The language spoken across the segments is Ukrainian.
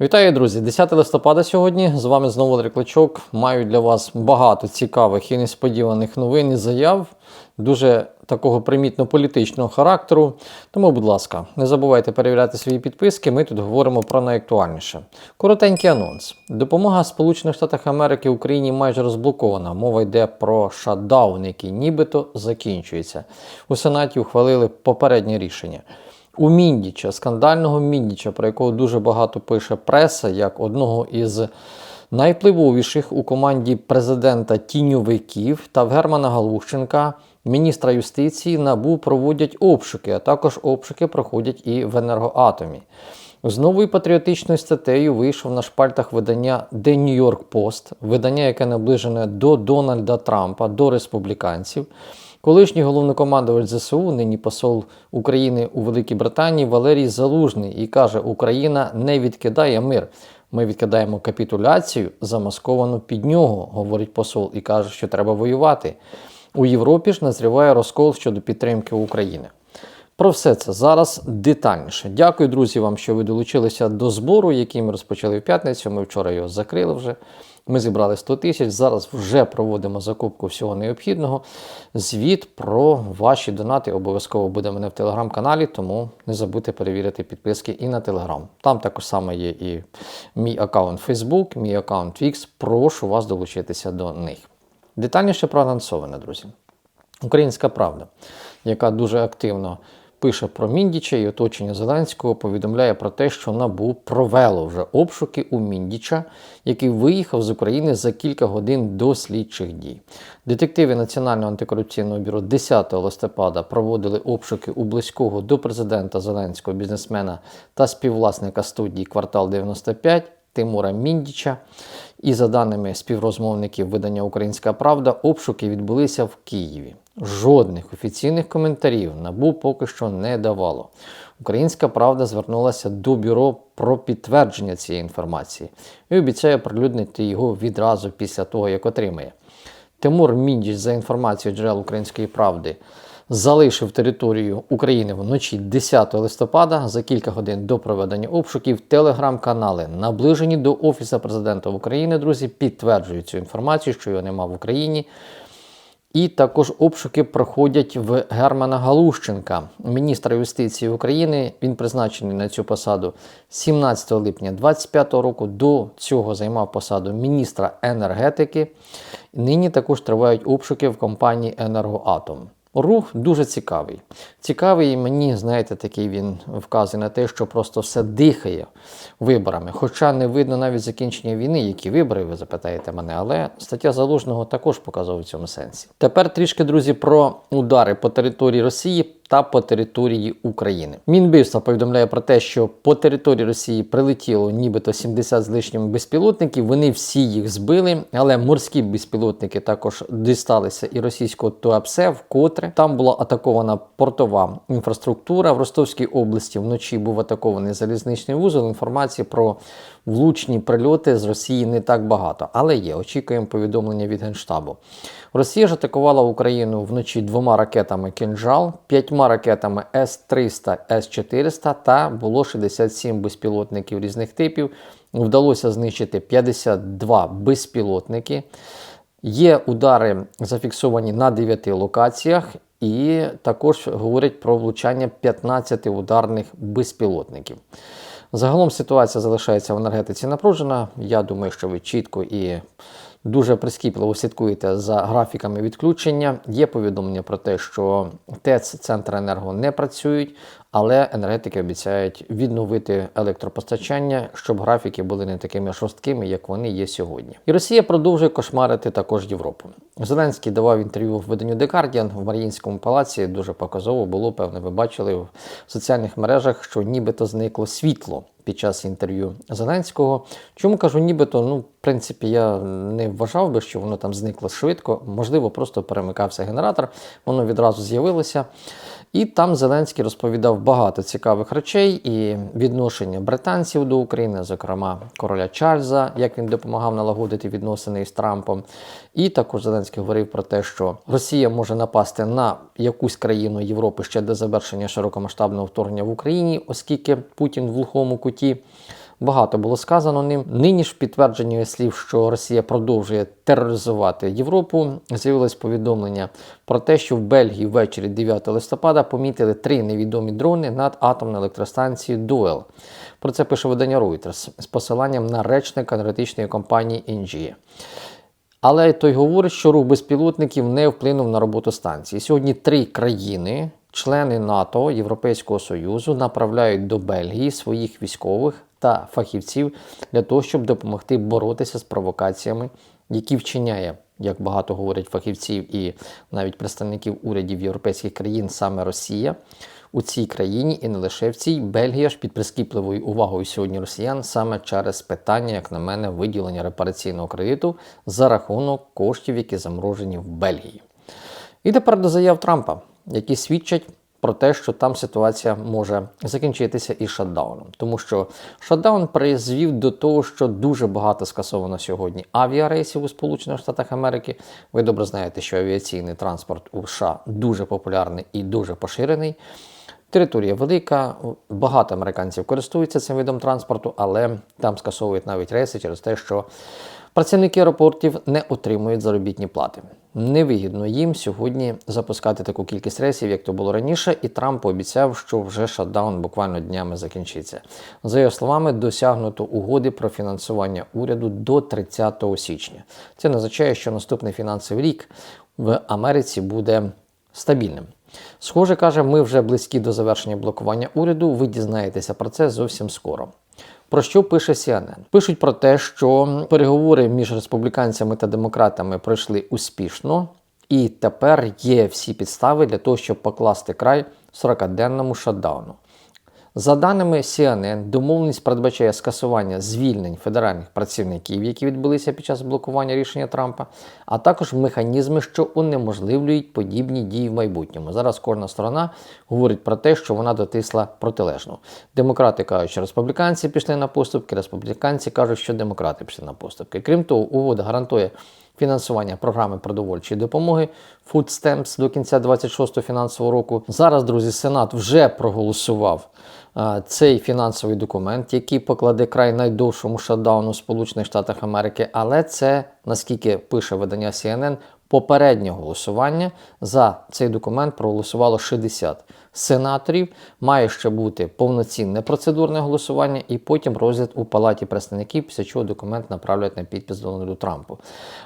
Вітаю, друзі! 10 листопада сьогодні. З вами знову Валерій Клочок. Маю для вас багато цікавих і несподіваних новин і заяв, дуже такого примітно політичного характеру. Тому, будь ласка, не забувайте перевіряти свої підписки. Ми тут говоримо про найактуальніше. Коротенький анонс: допомога Сполучених Штатів Америки Україні майже розблокована. Мова йде про шатдаун, який нібито закінчується. У Сенаті ухвалили попереднє рішення. У Міндіча, скандального Міндіча, про якого дуже багато пише преса, як одного із найвпливовіших у команді президента тіньовиків та в Германа Галущенка, міністра юстиції, НАБУ проводять обшуки, а також обшуки проходять і в енергоатомі. З новою патріотичною статтею вийшов на шпальтах видання The New York Post, видання, яке наближене до Дональда Трампа, до республіканців. Колишній головнокомандувач ЗСУ, нині посол України у Великій Британії Валерій Залужний і каже: Україна не відкидає мир. Ми відкидаємо капітуляцію, замасковану під нього, говорить посол, і каже, що треба воювати. У Європі ж назріває розкол щодо підтримки України. Про все це зараз детальніше. Дякую, друзі, вам, що ви долучилися до збору, який ми розпочали в п'ятницю. Ми вчора його закрили вже. Ми зібрали 100 тисяч. Зараз вже проводимо закупку всього необхідного. Звіт про ваші донати обов'язково буде мене в телеграм-каналі, тому не забудьте перевірити підписки і на телеграм. Там також саме є і мій аккаунт Facebook, мій аккаунт Wix. Прошу вас долучитися до них. Детальніше проанонсоване, друзі. Українська правда, яка дуже активно пише про Міндіча і оточення Зеленського, повідомляє про те, що НАБУ провело вже обшуки у Міндіча, який виїхав з України за кілька годин до слідчих дій. Детективи Національного антикорупційного бюро 10 листопада проводили обшуки у близького до президента Зеленського бізнесмена та співвласника студії Квартал 95 Тимура Міндіча. І за даними співрозмовників видання Українська Правда, обшуки відбулися в Києві. Жодних офіційних коментарів НАБУ поки що не давало. Українська Правда звернулася до бюро про підтвердження цієї інформації і обіцяє прилюднити його відразу після того, як отримає. Тимур Міндіч, за інформацією джерел Української правди, залишив територію України вночі 10 листопада за кілька годин до проведення обшуків. Телеграм-канали, наближені до Офісу президента України, друзі, підтверджують цю інформацію, що його нема в Україні. І також обшуки проходять в Германа Галущенка, міністра юстиції України. Він призначений на цю посаду 17 липня 2025 року. До цього займав посаду міністра енергетики. Нині також тривають обшуки в компанії Енергоатом. Рух дуже цікавий. Цікавий мені, знаєте, такий він вказує на те, що просто все дихає виборами. Хоча не видно навіть закінчення війни, які вибори, ви запитаєте мене, але стаття Залужного також показує в цьому сенсі. Тепер трішки, друзі, про удари по території Росії. Та по території України Мінбивства повідомляє про те, що по території Росії прилетіло нібито 70 з лишнім безпілотників. Вони всі їх збили, але морські безпілотники також дісталися і російського ТУАПСЕ, вкотре там була атакована портова інфраструктура в Ростовській області. Вночі був атакований залізничний вузол. Інформації про влучні прильоти з Росії не так багато, але є. Очікуємо повідомлення від Генштабу. Росія ж атакувала Україну вночі двома ракетами «Кінжал», п'ятьма ракетами С-300, С-400 та було 67 безпілотників різних типів. Вдалося знищити 52 безпілотники. Є удари зафіксовані на 9 локаціях, і також говорять про влучання 15 ударних безпілотників. Загалом ситуація залишається в енергетиці напружена. Я думаю, що ви чітко і дуже прискіпливо слідкуєте за графіками відключення. Є повідомлення про те, що ТЕЦ Центр енерго не працюють, але енергетики обіцяють відновити електропостачання, щоб графіки були не такими жорсткими, як вони є сьогодні. І Росія продовжує кошмарити також Європу. Зеленський давав інтерв'ю в виданню The Guardian в Маріїнському палаці. Дуже показово було, певне, ви бачили в соціальних мережах, що нібито зникло світло. Під час інтерв'ю Зеленського. Чому кажу, нібито, ну, в принципі, я не вважав би, що воно там зникло швидко. Можливо, просто перемикався генератор, воно відразу з'явилося. І там Зеленський розповідав багато цікавих речей і відношення британців до України, зокрема короля Чарльза, як він допомагав налагодити відносини із Трампом. І також Зеленський говорив про те, що Росія може напасти на якусь країну Європи ще до завершення широкомасштабного вторгнення в Україні, оскільки Путін в глухому куті. Багато було сказано ним. Нині ж в підтвердженні слів, що Росія продовжує тероризувати Європу. З'явилось повідомлення про те, що в Бельгії ввечері 9 листопада помітили три невідомі дрони над атомною електростанцією Дуел. Про це пише видання Reuters з посиланням на речника енергетичної компанії ENGIE. Але той говорить, що рух безпілотників не вплинув на роботу станції. Сьогодні три країни, члени НАТО, Європейського Союзу, направляють до Бельгії своїх військових та фахівців для того, щоб допомогти боротися з провокаціями, які вчиняє, як багато говорять фахівців і навіть представників урядів європейських країн, саме Росія. У цій країні і не лише в цій Бельгія ж під прискіпливою увагою сьогодні росіян саме через питання, як на мене, виділення репараційного кредиту за рахунок коштів, які заморожені в Бельгії. І тепер до заяв Трампа, які свідчать про те, що там ситуація може закінчитися і шатдауном. Тому що шатдаун призвів до того, що дуже багато скасовано сьогодні авіарейсів у Сполучених Штатах Америки. Ви добре знаєте, що авіаційний транспорт у США дуже популярний і дуже поширений. Територія велика, багато американців користуються цим видом транспорту, але там скасовують навіть рейси через те, що працівники аеропортів не отримують заробітні плати. Невигідно їм сьогодні запускати таку кількість рейсів, як то було раніше, і Трамп пообіцяв, що вже шатдаун буквально днями закінчиться. За його словами, досягнуто угоди про фінансування уряду до 30 січня. Це не означає, що наступний фінансовий рік в Америці буде стабільним. Схоже, каже, ми вже близькі до завершення блокування уряду. Ви дізнаєтеся про це зовсім скоро. Про що пише CNN? Пишуть про те, що переговори між республіканцями та демократами пройшли успішно, і тепер є всі підстави для того, щоб покласти край 40-денному шатдауну. За даними CNN, домовленість передбачає скасування звільнень федеральних працівників, які відбулися під час блокування рішення Трампа, а також механізми, що унеможливлюють подібні дії в майбутньому. Зараз кожна сторона говорить про те, що вона дотисла протилежну. Демократи кажуть, що республіканці пішли на поступки, республіканці кажуть, що демократи пішли на поступки. Крім того, угода гарантує фінансування програми продовольчої допомоги Food Stamps до кінця 26-го фінансового року. Зараз, друзі, Сенат вже проголосував а, цей фінансовий документ, який покладе край найдовшому шатдауну Сполучених Штатах Америки. Але це, наскільки пише видання CNN, попереднє голосування за цей документ проголосувало 60 сенаторів. Має ще бути повноцінне процедурне голосування і потім розгляд у Палаті представників, після чого документ направлять на підпис Дональду Трампу.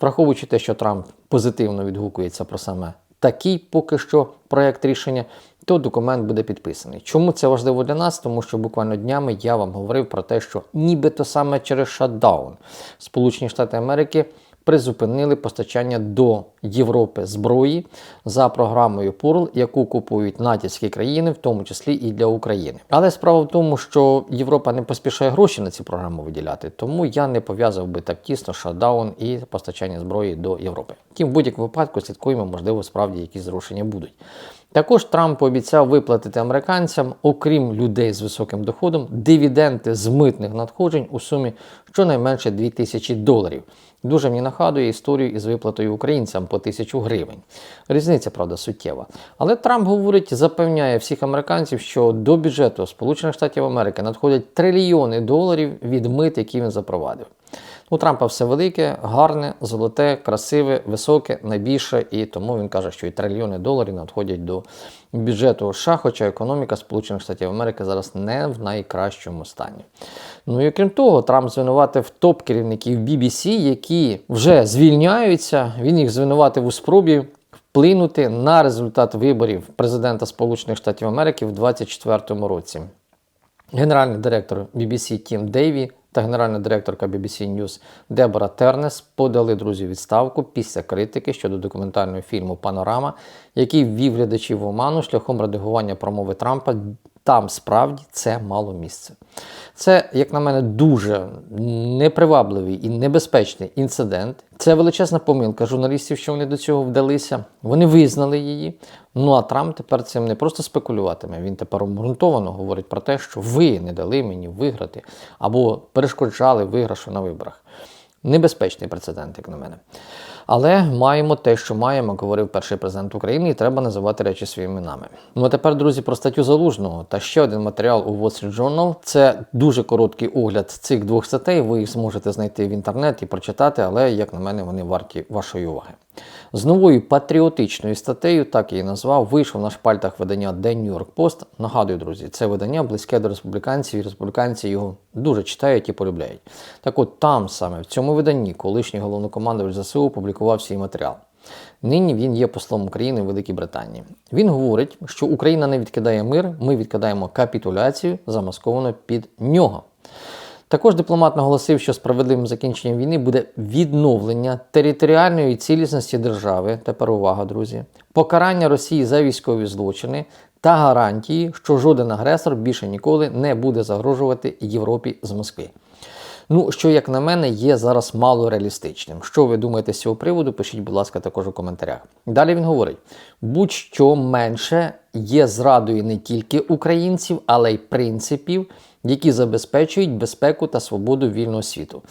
Враховуючи те, що Трамп позитивно відгукується про саме такий поки що проєкт рішення, то документ буде підписаний. Чому це важливо для нас? Тому що буквально днями я вам говорив про те, що нібито саме через шатдаун Сполучені Штати Америки призупинили постачання до Європи зброї за програмою Пурл, яку купують натівські країни, в тому числі і для України. Але справа в тому, що Європа не поспішає гроші на ці програми виділяти, тому я не пов'язав би так тісно шатдаун і постачання зброї до Європи. Тим в будь-якому випадку слідкуємо, можливо, справді якісь зрушення будуть. Також Трамп пообіцяв виплатити американцям, окрім людей з високим доходом, дивіденди з митних надходжень у сумі щонайменше 2000 доларів. Дуже мені нагадує історію із виплатою українцям по тисячу гривень. Різниця, правда, суттєва. Але Трамп говорить, запевняє всіх американців, що до бюджету Сполучених Штатів Америки надходять трильйони доларів від мит, які він запровадив. У Трампа все велике, гарне, золоте, красиве, високе, найбільше, і тому він каже, що і трильйони доларів надходять до бюджету США, хоча економіка Сполучених Штатів Америки зараз не в найкращому стані. Ну і крім того, Трамп звинуватив топ-керівників BBC, які вже звільняються. Він їх звинуватив у спробі вплинути на результат виборів президента Сполучених Штатів Америки в 2024 році. Генеральний директор BBC Тім Дейві та генеральна директорка BBC News Дебора Тернес подали друзі відставку після критики щодо документального фільму Панорама, який ввів глядачів в оману шляхом редагування промови Трампа. Там справді це мало місце. Це, як на мене, дуже непривабливий і небезпечний інцидент. Це величезна помилка журналістів, що вони до цього вдалися. Вони визнали її. Ну а Трамп тепер цим не просто спекулюватиме. Він тепер обґрунтовано говорить про те, що ви не дали мені виграти або перешкоджали виграшу на виборах. Небезпечний прецедент, як на мене. Але маємо те, що маємо, говорив перший президент України, і треба називати речі своїми іменами. Ну а тепер, друзі, про статтю залужного та ще один матеріал у Wall Street Journal. Це дуже короткий огляд цих двох статей. Ви їх зможете знайти в інтернеті і прочитати, але як на мене, вони варті вашої уваги. З новою патріотичною статтею, так її назвав, вийшов на шпальтах видання День Нью-Йорк Пост. Нагадую, друзі, це видання близьке до республіканців, і республіканці його дуже читають і полюбляють. Так от там саме в цьому виданні колишній головнокомандувач ЗСУ публікував свій матеріал. Нині він є послом України в Великій Британії. Він говорить, що Україна не відкидає мир, ми відкидаємо капітуляцію, замасковану під нього. Також дипломат наголосив, що справедливим закінченням війни буде відновлення територіальної цілісності держави. Тепер увага, друзі, покарання Росії за військові злочини та гарантії, що жоден агресор більше ніколи не буде загрожувати Європі з Москви. Ну, що, як на мене, є зараз мало реалістичним. Що ви думаєте з цього приводу? Пишіть, будь ласка, також у коментарях. Далі він говорить: будь-що менше є зрадою не тільки українців, але й принципів, які забезпечують безпеку та свободу вільного світу.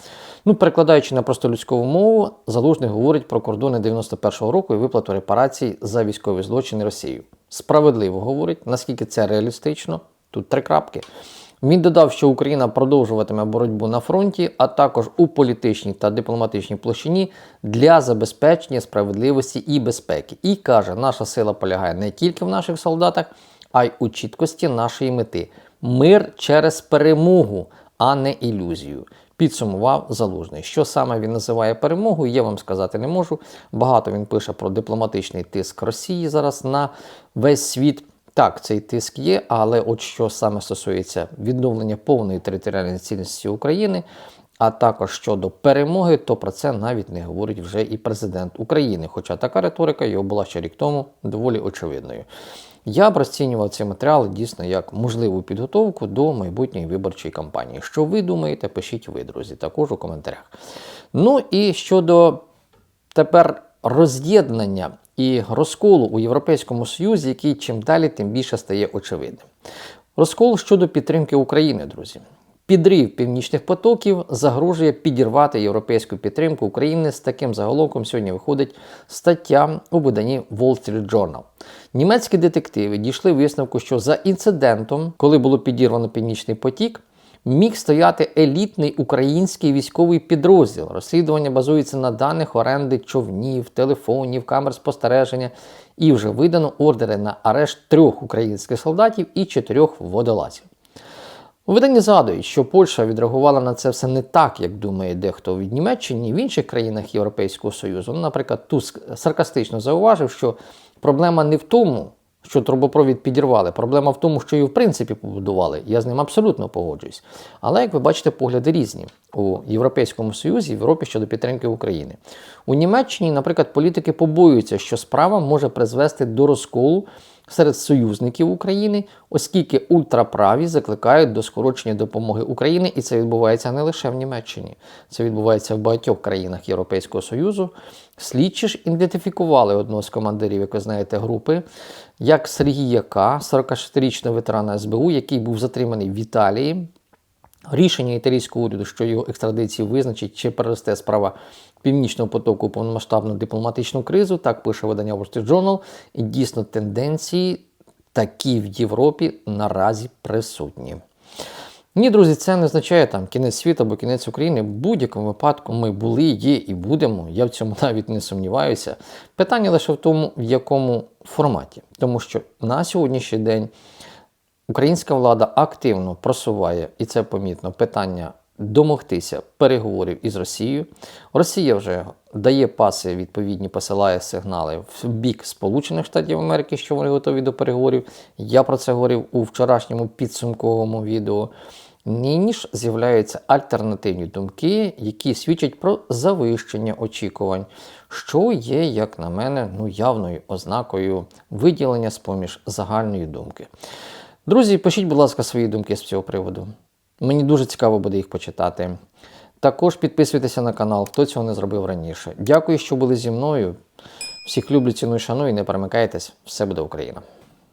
Ну, перекладаючи на просто людську мову, залужний говорить про кордони 91-го року і виплату репарацій за військові злочини Росією. Справедливо говорить, наскільки це реалістично. Тут три крапки. Він додав, що Україна продовжуватиме боротьбу на фронті, а також у політичній та дипломатичній площині для забезпечення справедливості і безпеки. І каже, наша сила полягає не тільки в наших солдатах, а й у чіткості нашої мети. Мир через перемогу, а не ілюзію. Підсумував залужний. Що саме він називає перемогою, я вам сказати не можу. Багато він пише про дипломатичний тиск Росії зараз на весь світ. Так, цей тиск є, але от що саме стосується відновлення повної територіальної цілісності України, а також щодо перемоги, то про це навіть не говорить вже і президент України. Хоча така риторика його була ще рік тому доволі очевидною. Я б розцінював ці матеріали дійсно як можливу підготовку до майбутньої виборчої кампанії. Що ви думаєте, пишіть ви, друзі, також у коментарях. Ну і щодо тепер роз'єднання і розколу у Європейському Союзі, який чим далі, тим більше стає очевидним. Розкол щодо підтримки України, друзі. Підрив північних потоків загрожує підірвати європейську підтримку України. З таким заголовком сьогодні виходить стаття у виданні Wall Street Journal. Німецькі детективи дійшли висновку, що за інцидентом, коли було підірвано північний потік, міг стояти елітний український військовий підрозділ. Розслідування базується на даних оренди човнів, телефонів, камер спостереження і вже видано ордери на арешт трьох українських солдатів і чотирьох водолазів. У виданні згадують, що Польща відреагувала на це все не так, як думає дехто від Німеччині в інших країнах Європейського Союзу. Ну, наприклад, Туск саркастично зауважив, що проблема не в тому, що трубопровід підірвали. Проблема в тому, що його в принципі побудували. Я з ним абсолютно погоджуюсь. Але, як ви бачите, погляди різні у Європейському Союзі, Європі щодо підтримки України. У Німеччині, наприклад, політики побоюються, що справа може призвести до розколу серед союзників України, оскільки ультраправі закликають до скорочення допомоги Україні, і це відбувається не лише в Німеччині, це відбувається в багатьох країнах Європейського Союзу. Слідчі ж ідентифікували одного з командирів, як ви знаєте, групи, як Сергія К., 46-річного ветерана СБУ, який був затриманий в Італії. Рішення італійського уряду, що його екстрадицію визначить, чи переросте справа Північного потоку повномасштабну дипломатичну кризу, так пише видання Wall Street Journal, і дійсно тенденції такі в Європі наразі присутні. Ні, друзі, це не означає там кінець світу або кінець України. В будь-якому випадку ми були, є і будемо. Я в цьому навіть не сумніваюся. Питання лише в тому, в якому форматі. Тому що на сьогоднішній день українська влада активно просуває, і це помітно, питання домогтися переговорів із Росією. Росія вже дає паси, відповідні посилає сигнали в бік Сполучених Штатів Америки, що вони готові до переговорів. Я про це говорив у вчорашньому підсумковому відео. Нині ж з'являються альтернативні думки, які свідчать про завищення очікувань, що є, як на мене, ну явною ознакою виділення з поміж загальної думки. Друзі, пишіть, будь ласка, свої думки з цього приводу. Мені дуже цікаво буде їх почитати. Також підписуйтеся на канал, хто цього не зробив раніше. Дякую, що були зі мною. Всіх люблю, ціную, шаную і не перемикайтесь. Все буде Україна!